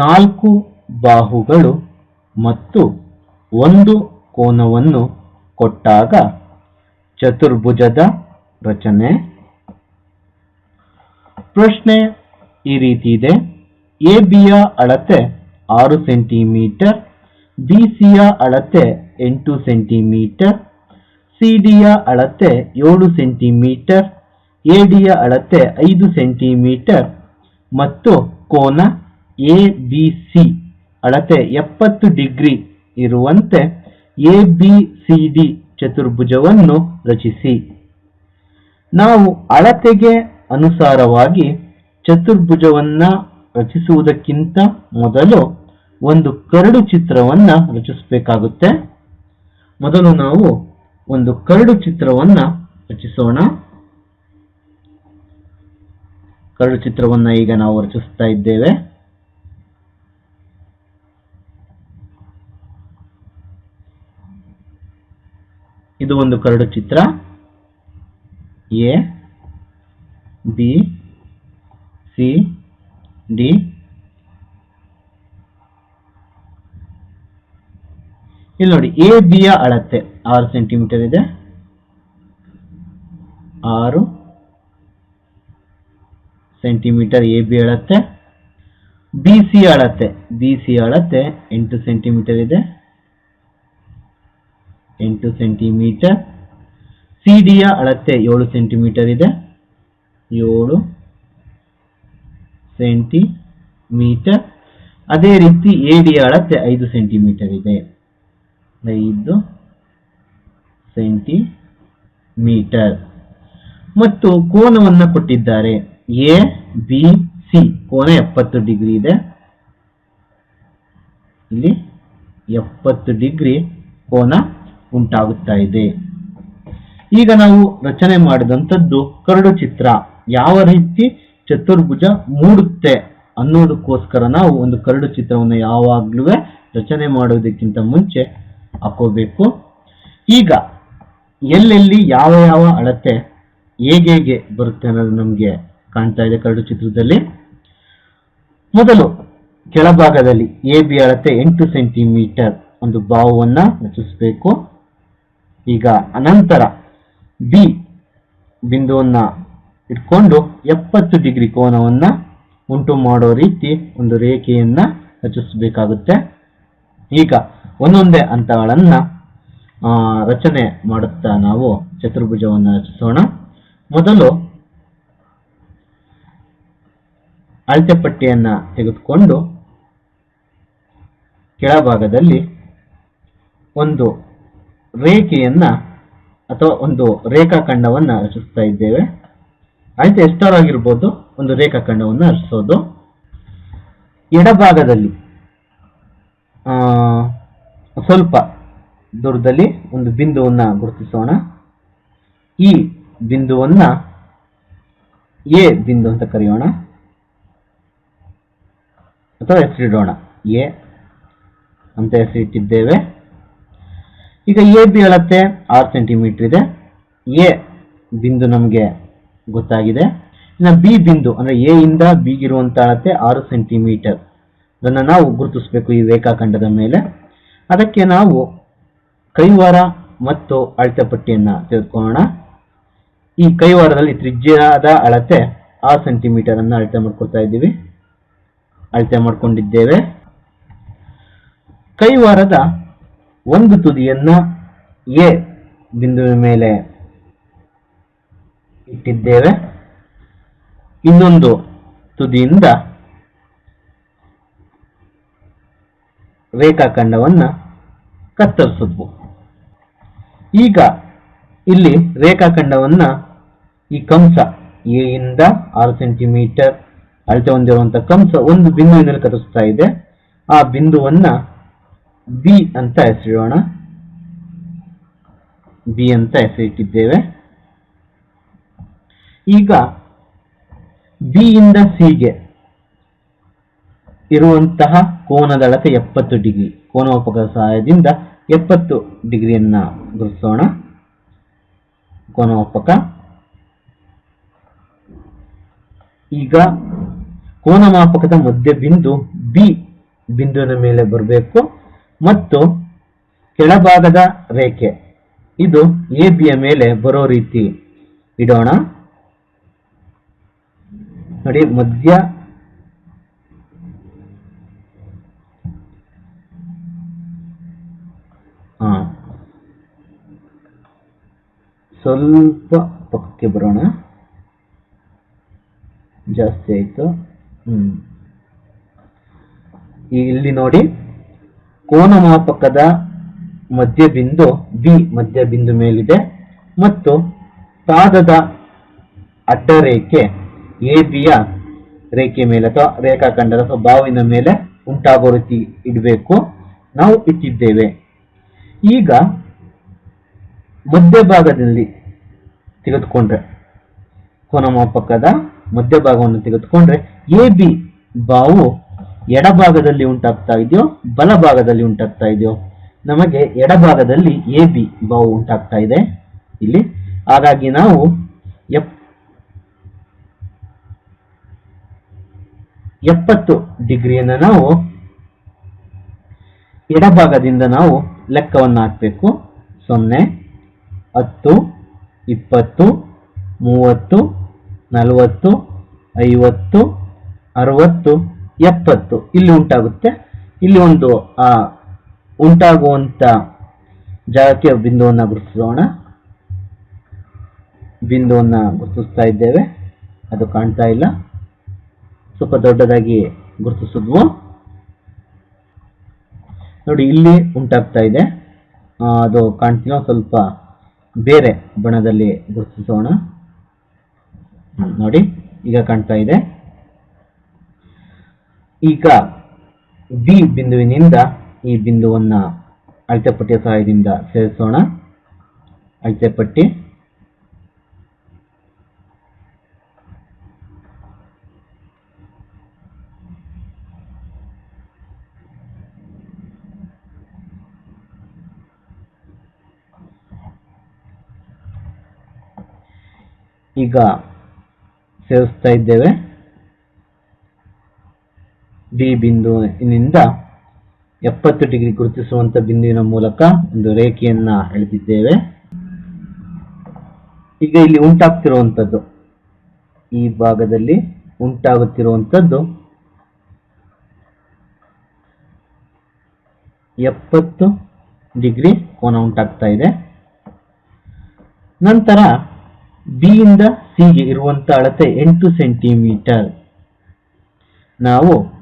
ನಾಲ್ಕು ಬಾಹುಗಳು ಮತ್ತು ಒಂದು ಕೋನವನ್ನು ಕೊಟ್ಟಾಗ ಚತುರ್ಭುಜದ ರಚನೆ. ಪ್ರಶ್ನೆ ಈ ರೀತಿ ಇದೆ. ಎ ಬಿಯ ಅಳತೆ ಆರು ಸೆಂಟಿಮೀಟರ್, ಬಿ ಸಿಯ ಅಳತೆ ಎಂಟು ಸೆಂಟಿಮೀಟರ್, ಸಿ ಡಿಯ ಅಳತೆ ಏಳು ಸೆಂಟಿಮೀಟರ್, ಎ ಡಿಯ ಅಳತೆ ಐದು ಸೆಂಟಿಮೀಟರ್ ಮತ್ತು ಕೋನ ಎ ಬಿ ಸಿ ಅಳತೆ ಎಪ್ಪತ್ತು ಡಿಗ್ರಿ ಇರುವಂತೆ ಎ ಬಿ ಸಿ ಡಿ ಚತುರ್ಭುಜವನ್ನು ರಚಿಸಿ. ನಾವು ಅಳತೆಗೆ ಅನುಸಾರವಾಗಿ ಚತುರ್ಭುಜವನ್ನ ರಚಿಸುವುದಕ್ಕಿಂತ ಮೊದಲು ಒಂದು ಕರಡು ಚಿತ್ರವನ್ನ ರಚಿಸಬೇಕಾಗುತ್ತೆ. ಮೊದಲು ನಾವು ಒಂದು ಕರಡು ಚಿತ್ರವನ್ನ ರಚಿಸೋಣ. ಕರಡು ಚಿತ್ರವನ್ನ ಈಗ ನಾವು ರಚಿಸ್ತಾ ಇದ್ದೇವೆ. ಇದು ಒಂದು ಕರಡು ಚಿತ್ರ. A, B, C, D. ಇಲ್ಲಿ ನೋಡಿ, ಎ ಬಿಯ ಅಳತೆ ಆರು ಸೆಂಟಿಮೀಟರ್ ಇದೆ. ಆರು ಸೆಂಟಿಮೀಟರ್ ಎ, ಬಿ ಅಳತೆ. ಬಿ, ಸಿ ಅಳತೆ. ಬಿ, ಸಿ ಅಳತೆ ಎಂಟು ಸೆಂಟಿಮೀಟರ್ ಇದೆ. ಎಂಟು ಸೆಂಟಿಮೀಟರ್. ಸಿ ಡಿಯ ಅಳತೆ ಏಳು ಸೆಂಟಿಮೀಟರ್ ಇದೆ. ಏಳು ಸೆಂಟಿಮೀಟರ್. ಅದೇ ರೀತಿ ಎ ಡಿಯ ಅಳತೆ ಐದು ಸೆಂಟಿಮೀಟರ್ ಇದೆ. ಐದು ಸೆಂಟಿಮೀಟರ್. ಮತ್ತು ಕೋನವನ್ನು ಕೊಟ್ಟಿದ್ದಾರೆ. ಎ ಬಿ ಸಿ ಕೋನ ಎಪ್ಪತ್ತು ಡಿಗ್ರಿ ಇದೆ. ಇಲ್ಲಿ ಎಪ್ಪತ್ತು ಡಿಗ್ರಿ ಕೋನ ಉಂಟಾಗುತ್ತಾ ಇದೆ. ಈಗ ನಾವು ರಚನೆ ಮಾಡಿದಂಥದ್ದು ಕರಡು ಚಿತ್ರ. ಯಾವ ರೀತಿ ಚತುರ್ಭುಜ ಮೂಡುತ್ತೆ ಅನ್ನೋದಕ್ಕೋಸ್ಕರ ನಾವು ಒಂದು ಕರಡು ಚಿತ್ರವನ್ನು ಯಾವಾಗಲೂ ರಚನೆ ಮಾಡೋದಕ್ಕಿಂತ ಮುಂಚೆ ಹಾಕೋಬೇಕು. ಈಗ ಎಲ್ಲೆಲ್ಲಿ ಯಾವ ಯಾವ ಅಳತೆ ಹೇಗೆ ಹೇಗೆ ಬರುತ್ತೆ ಅನ್ನೋದು ನಮಗೆ ಕಾಣ್ತಾ ಇದೆ ಕರಡು ಚಿತ್ರದಲ್ಲಿ. ಮೊದಲು ಕೆಳಭಾಗದಲ್ಲಿ ಎ ಬಿ ಅಳತೆ ಎಂಟು ಸೆಂಟಿಮೀಟರ್ ಒಂದು ಬಾವವನ್ನು ರಚಿಸಬೇಕು. ಈಗ ಅನಂತರ ಬಿ ಬಿಂದುವನ್ನ ಇಟ್ಕೊಂಡು ಎಪ್ಪತ್ತು ಡಿಗ್ರಿ ಕೋನವನ್ನ ಉಂಟು ಮಾಡೋ ರೀತಿ ಒಂದು ರೇಖೆಯನ್ನ ರಚಿಸಬೇಕಾಗುತ್ತೆ. ಈಗ ಒಂದೊಂದೇ ಹಂತಗಳನ್ನ ರಚನೆ ಮಾಡುತ್ತಾ ನಾವು ಚತುರ್ಭುಜವನ್ನು ರಚಿಸೋಣ. ಮೊದಲು ಅಳತೆ ಪಟ್ಟಿಯನ್ನ ತೆಗೆದುಕೊಂಡು ಕೆಳಭಾಗದಲ್ಲಿ ಒಂದು ರೇಖೆಯನ್ನ ಅಥವಾ ಒಂದು ರೇಖಾಖಂಡವನ್ನು ರಚಿಸ್ತಾ ಇದ್ದೇವೆ. ಅಳತೆ ಎಷ್ಟರಾಗಿರ್ಬೋದು? ಒಂದು ರೇಖಾಖಂಡವನ್ನು ರಚಿಸೋದು. ಎಡಭಾಗದಲ್ಲಿ ಸ್ವಲ್ಪ ದೂರದಲ್ಲಿ ಒಂದು ಬಿಂದುವನ್ನು ಗುರುತಿಸೋಣ. ಈ ಬಿಂದುವನ್ನು ಎ ಬಿಂದು ಅಂತ ಕರೆಯೋಣ. ಅಥವಾ ಹೆಸರಿಡೋಣ. ಎ ಅಂತ ಹೆಸರಿಟ್ಟಿದ್ದೇವೆ. ಈಗ ಎ ಬಿ ಅಳತೆ ಆರು ಸೆಂಟಿಮೀಟರ್ ಇದೆ. ಎ ಬಿಂದು ನಮಗೆ ಗೊತ್ತಾಗಿದೆ. ಇನ್ನು ಬಿ ಬಿಂದು, ಅಂದರೆ ಎ ಇಂದ ಬಿಗಿರುವಂತ ಅಳತೆ ಆರು ಸೆಂಟಿಮೀಟರ್. ಅದನ್ನು ನಾವು ಗುರುತಿಸಬೇಕು ಈ ರೇಖಾಖಂಡದ ಮೇಲೆ. ಅದಕ್ಕೆ ನಾವು ಕೈವಾರ ಮತ್ತು ಅಳತೆ ಪಟ್ಟಿಯನ್ನು ತೆಗೆದುಕೊಳ್ಳೋಣ. ಈ ಕೈವಾರದಲ್ಲಿ ತ್ರಿಜ್ಯದ ಅಳತೆ ಆರು ಸೆಂಟಿಮೀಟರ್ ಅನ್ನು ಅಳತೆ ಮಾಡ್ಕೊಳ್ತಾ ಇದ್ದೀವಿ. ಅಳತೆ ಮಾಡ್ಕೊಂಡಿದ್ದೇವೆ. ಕೈವಾರದ ಒಂದು ತುದಿಯನ್ನ ಎ ಬಿಂದುವಿನ ಮೇಲೆ ಇಟ್ಟಿದ್ದೇವೆ. ಇನ್ನೊಂದು ತುದಿಯಿಂದ ರೇಖಾಖಂಡವನ್ನ ಕತ್ತರಿಸಿದ್ವು ಈಗ ಇಲ್ಲಿ ರೇಖಾಖಂಡವನ್ನ ಈ ಕಂಸ ಎ ಇಂದ ಆರು ಸೆಂಟಿಮೀಟರ್ ಅಳತೆ ಹೊಂದಿರುವಂತಹ ಕಂಸ ಒಂದು ಬಿಂದುವಿನಲ್ಲಿ ಕತ್ತರಿಸ್ತಾ ಇದೆ. ಆ ಬಿಂದುವನ್ನ ಬಿ ಅಂತ ಹೆಸರಿಡೋಣ. ಬಿ ಅಂತ ಹೆಸರಿಟ್ಟಿದ್ದೇವೆ. ಈಗ ಬಿ ಇಂದ ಸಿಗೆ ಇರುವಂತಹ ಕೋನದ ಅಳತೆ ಎಪ್ಪತ್ತು ಡಿಗ್ರಿ, ಕೋನೋಪಕದ ಸಹಾಯದಿಂದ ಎಪ್ಪತ್ತು ಡಿಗ್ರಿಯನ್ನ ಗುರುತಿಸೋಣ. ಕೋನೋಪಕ. ಈಗ ಕೋನಮಾಪಕದ ಮಧ್ಯ ಬಿಂದು ಬಿ ಬಿಂದುವಿನ ಮೇಲೆ ಬರಬೇಕು. ಮತ್ತು ಕೆಳಭಾಗದ ರೇಖೆ. ಇದು ಎ ಬಿಯ ಮೇಲೆ ಬರೋ ರೀತಿ. ಇಡೋಣ. ನೋಡಿ, ಮಧ್ಯ. ಸ್ವಲ್ಪ ಪಕ್ಕಕ್ಕೆ ಬರೋಣ. ಜಾಸ್ತಿ ಆಯಿತು. ಹ್ಮ್. ಇಲ್ಲಿ ನೋಡಿ. ಕೋನ ಮಾಪಕದ ಮಧ್ಯಬಿಂದು, ಬಿ ಮಧ್ಯಬಿಂದು ಮೇಲಿದೆ ಮತ್ತು ಪಾದದ ಅಡ್ಡರೇಖೆ, ಎ ಬಿಯ ರೇಖೆ ಮೇಲೆ ಅಥವಾ ರೇಖಾಖಂಡದ ಅಥವಾ ಬಾವಿನ ಮೇಲೆ ಉಂಟಾಗುವ ರೀತಿ ಇಡಬೇಕು. ನಾವು ಇಟ್ಟಿದ್ದೇವೆ. ಈಗ ಮಧ್ಯಭಾಗದಲ್ಲಿ ತೆಗೆದುಕೊಂಡ್ರೆ, ಕೋನಮಾಪಕದ ಮಧ್ಯಭಾಗವನ್ನು ತೆಗೆದುಕೊಂಡ್ರೆ ಎ, ಬಿ ಬಾವು ಎಡಭಾಗದಲ್ಲಿ ಉಂಟಾಗ್ತಾ ಇದೆಯೋ, ಬಲಭಾಗದಲ್ಲಿ ಉಂಟಾಗ್ತಾ ಇದೆಯೋ, ನಮಗೆ ಎಡಭಾಗದಲ್ಲಿ ಎ, ಬಿ ಬಾವು ಉಂಟಾಗ್ತಾ ಇದೆ. ಇಲ್ಲಿ ಹಾಗಾಗಿ ನಾವು ಎಪ್, ಎಪ್ಪತ್ತು ಡಿಗ್ರಿಯನ್ನು ನಾವು ಎಡಭಾಗದಿಂದ ನಾವು ಲೆಕ್ಕವನ್ನು ಹಾಕಬೇಕು. ಸೊನ್ನೆ, ಹತ್ತು, ಇಪ್ಪತ್ತು, ಮೂವತ್ತು, ನಲವತ್ತು, ಐವತ್ತು, ಅರವತ್ತು. ಎಪ್ಪತ್ತು. ಇಲ್ಲಿ ಉಂಟಾಗುತ್ತೆ. ಇಲ್ಲಿ ಒಂದು, ಆ, ಉಂಟಾಗುವಂತ ಜಾಗಕ್ಕೆ ಬಿಂದುವನ್ನು ಗುರುತಿಸೋಣ. ಬಿಂದುವನ್ನು ಗುರುತಿಸ್ತಾ ಇದ್ದೇವೆ. ಅದು ಕಾಣ್ತಾ ಇಲ್ಲ. ಸ್ವಲ್ಪ ದೊಡ್ಡದಾಗಿ ಗುರುತಿಸಿದ್ವು. ನೋಡಿ, ಇಲ್ಲಿ ಉಂಟಾಗ್ತಾ ಇದೆ. ಅದು ಕಾಣ್ತಿಲ್ಲ. ಸ್ವಲ್ಪ ಬೇರೆ ಬಣ್ಣದಲ್ಲಿ ಗುರುತಿಸೋಣ. ನೋಡಿ, ಈಗ ಕಾಣ್ತಾ ಇದೆ. ಈಗ ಬಿ ಬಿಂದುವಿನಿಂದ ಈ ಬಿಂದುವನ್ನ ಅಳತೆ ಪಟ್ಟಿಯ ಸಹಾಯದಿಂದ ಸೇರಿಸೋಣ. ಅಳತೆ ಪಟ್ಟಿ ಈಗ ಸೇರಿಸ್ತಾ ಇದ್ದೇವೆ. ಬಿ ಬಿಂದುವಿನಿಂದ ಎಪ್ಪತ್ತು ಡಿಗ್ರಿ ಗುರುತಿಸುವಂಥ ಬಿಂದುವಿನ ಮೂಲಕ ಒಂದು ರೇಖೆಯನ್ನ ಎಳೆದಿದ್ದೇವೆ. ಈಗ ಇಲ್ಲಿ ಉಂಟಾಗ್ತಿರುವಂಥದ್ದು ಈ ಭಾಗದಲ್ಲಿ ಉಂಟಾಗುತ್ತಿರುವಂಥದ್ದು ಎಪ್ಪತ್ತು ಡಿಗ್ರಿ ಕೋನ ಉಂಟಾಗ್ತಾ ಇದೆ. ನಂತರ ಬಿ ಇಂದ ಸಿಗೆ ಇರುವಂತ ಅಳತೆ ಎಂಟು ಸೆಂಟಿಮೀಟರ್. ನಾವು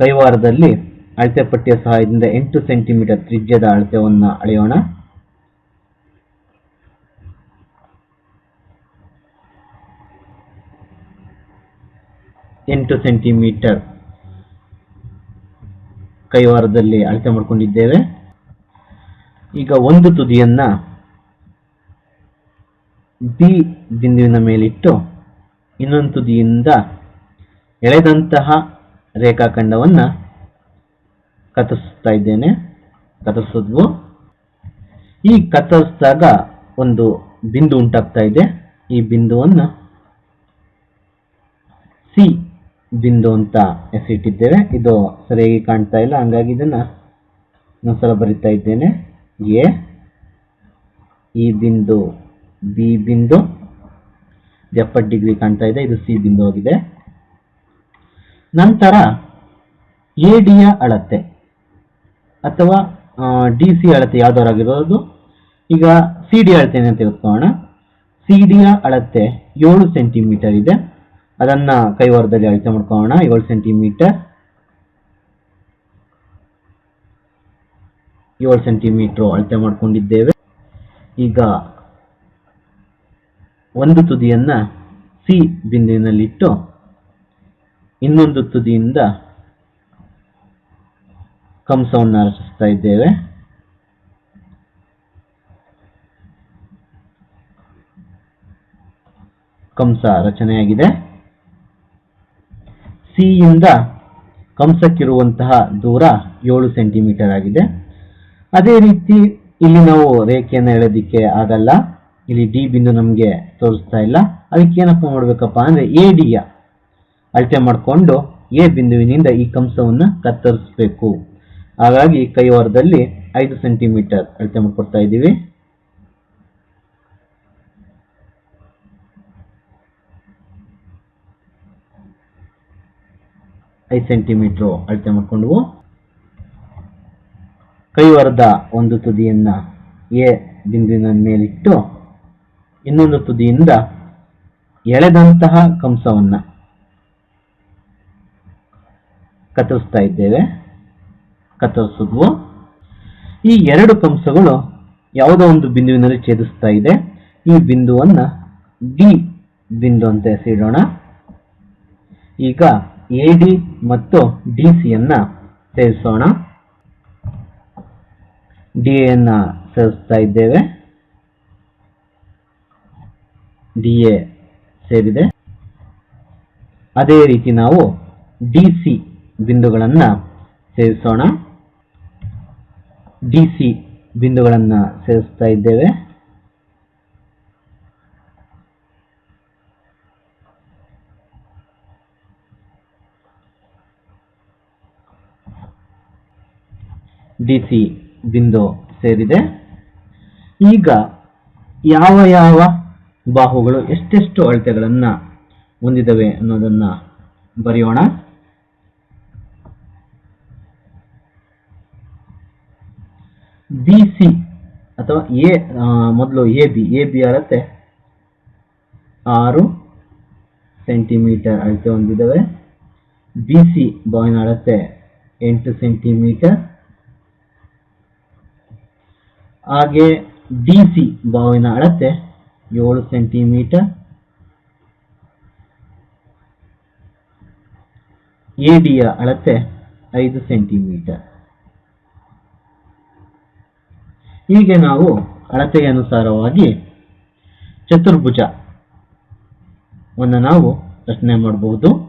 ಕೈವಾರದಲ್ಲಿ ಅಳತೆ ಪಟ್ಟಿಯ ಸಹಾಯದಿಂದ ಎಂಟು ಸೆಂಟಿಮೀಟರ್ ತ್ರಿಜ್ಯದ ಅಳತೆಯನ್ನು ಅಳೆಯೋಣ. ಎಂಟು ಸೆಂಟಿಮೀಟರ್ ಕೈವಾರದಲ್ಲಿ ಅಳತೆ ಮಾಡಿಕೊಂಡಿದ್ದೇವೆ. ಈಗ ಒಂದು ತುದಿಯನ್ನ ಬಿ ಬಿಂದುವಿನ ಮೇಲಿಟ್ಟು ಇನ್ನೊಂದು ತುದಿಯಿಂದ ಎಳೆದಂತಹ ರೇಖಾಖಂಡವನ್ನ ಕತ್ತರಿಸ್ತಾ ಇದ್ದೇನೆ. ಕತ್ತರಿಸಿದ್ವು. ಈ ಕತ್ತರಿಸಿದಾಗ ಒಂದು ಬಿಂದು ಉಂಟಾಗ್ತಾ ಇದೆ. ಈ ಬಿಂದುವನ್ನು ಸಿ ಬಿಂದು ಅಂತ ಹೆಸರಿಟ್ಟಿದ್ದೇವೆ. ಇದು ಸರಿಯಾಗಿ ಕಾಣ್ತಾ ಇಲ್ಲ. ಹಂಗಾಗಿ ಇದನ್ನ ಇನ್ನೊಂದ್ಸಲ ಬರಿತಾ ಇದ್ದೇನೆ. ಎ, ಈ ಬಿಂದು, ಬಿ ಬಿಂದು. ಎಪ್ಪತ್ತು ಡಿಗ್ರಿ ಕಾಣ್ತಾ ಇದೆ. ಇದು ಸಿ ಬಿಂದು ಆಗಿದೆ. ನಂತರ ಎ ಡಿಯ ಅಳತೆ ಅಥವಾ ಡಿ ಸಿ ಅಳತೆ ಯಾವ್ದಾರಾಗಿರೋದು? ಈಗ ಸಿ ಡಿ ಅಳತೆಯನ್ನು ತೆಗೆದುಕೊಳ್ಳೋಣ. ಸಿ ಡಿಯ ಅಳತೆ ಏಳು ಸೆಂಟಿಮೀಟರ್ ಇದೆ. ಅದನ್ನ ಕೈವಾರದಲ್ಲಿ ಅಳತೆ ಮಾಡ್ಕೊಳ್ಳೋಣ. ಏಳು ಸೆಂಟಿಮೀಟರ್. ಏಳು ಸೆಂಟಿಮೀಟರ್ ಅಳತೆ ಮಾಡ್ಕೊಂಡಿದ್ದೇವೆ. ಈಗ ಒಂದು ತುದಿಯನ್ನ ಸಿ ಬಿಂದುವಿನಲ್ಲಿಟ್ಟು ಇನ್ನೊಂದು ತುದಿಯಿಂದ ಕಂಸವನ್ನು ರಚಿಸ್ತಾ ಇದ್ದೇವೆ. ಕಂಸ ರಚನೆಯಾಗಿದೆ. ಸಿಯಿಂದ ಕಂಸಕ್ಕಿರುವಂತಹ ದೂರ ಏಳು ಸೆಂಟಿಮೀಟರ್ ಆಗಿದೆ. ಅದೇ ರೀತಿ ಇಲ್ಲಿ ನಾವು ರೇಖೆಯನ್ನು ಎಳೆದಿಕ್ಕೆ ಆಗಲ್ಲ. ಇಲ್ಲಿ ಡಿ ಬಿಂದು ನಮಗೆ ತೋರಿಸ್ತಾ ಇಲ್ಲ. ಅದಕ್ಕೆ ಏನಪ್ಪ ಮಾಡಬೇಕಪ್ಪ ಅಂದ್ರೆ ಎ ಡಿಯ ಅಳತೆ ಮಾಡಿಕೊಂಡು ಎ ಬಿಂದುವಿನಿಂದ ಈ ಕಂಸವನ್ನು ಕತ್ತರಿಸಬೇಕು. ಹಾಗಾಗಿ ಕೈವಾರದಲ್ಲಿ ಐದು ಸೆಂಟಿಮೀಟರ್ ಅಳತೆ ಮಾಡಿಕೊಡ್ತಾ ಇದ್ದೀವಿ. ಐದು ಸೆಂಟಿಮೀಟರ್ ಅಳತೆ ಮಾಡ್ಕೊಂಡು ಕೈವಾರದ ಒಂದು ತುದಿಯನ್ನು ಎ ಬಿಂದುವಿನ ಮೇಲಿಟ್ಟು ಇನ್ನೊಂದು ತುದಿಯಿಂದ ಎಳೆದಂತಹ ಕಂಸವನ್ನ ಕತ್ತರಿಸ್ತಾ ಇದ್ದೇವೆ. ಕತ್ತರಿಸಿದ್ವು ಈ ಎರಡು ಕಂಸಗಳು ಯಾವುದೋ ಒಂದು ಬಿಂದುವಿನಲ್ಲಿ ಛೇದಿಸ್ತಾ ಇದೆ. ಈ ಬಿಂದುವನ್ನ ಡಿ ಬಿಂದು ಅಂತ ಹೆಸರಿಡೋಣ. ಈಗ ಎ ಡಿ ಮತ್ತು ಡಿ ಸಿಯನ್ನ ಸೇರಿಸೋಣ. ಡಿ ಎನ್ನ ಸೇರಿಸ್ತಾ ಇದ್ದೇವೆ. ಡಿ ಎ ಸೇರಿದೆ. ಅದೇ ರೀತಿ ನಾವು ಡಿ ಸಿ ಬಿಂದುಗಳನ್ನು ಸೇರಿಸೋಣ. ಡಿ ಸಿ ಬಿಂದುಗಳನ್ನು ಸೇರಿಸ್ತಾ ಇದ್ದೇವೆ. ಡಿ ಸಿ ಬಿಂದು ಸೇರಿದೆ. ಈಗ ಯಾವ ಯಾವ ಬಾಹುಗಳು ಎಷ್ಟೆಷ್ಟು ಅಳತೆಗಳನ್ನು ಹೊಂದಿದವೆ ಅನ್ನೋದನ್ನು ಬರೆಯೋಣ. ಬಿ ಸಿ ಅಥವಾ ಎ ಮೊದಲು ಎ ಬಿ ಎ ಬಿ ಅಳತೆ ಆರು ಸೆಂಟಿಮೀಟರ್ ಅಳತೆ ಹೊಂದಿದ್ದಾವೆ ಬಿ ಸಿ ಬಾವಿನ ಅಳತೆ ಎಂಟು ಸೆಂಟಿಮೀಟರ್ ಹಾಗೆ ಡಿ ಸಿ ಬಾವಿನ ಅಳತೆ ಏಳು ಸೆಂಟಿಮೀಟರ್ ಎ ಡಿಯ ಅಳತೆ ಐದು ಸೆಂಟಿಮೀಟರ್ ಹೀಗೆ ನಾವು ಅಳತೆಗೆ ಅನುಸಾರವಾಗಿ ಚತುರ್ಭುಜವನ್ನು ನಾವು ರಚನೆ ಮಾಡಬಹುದು.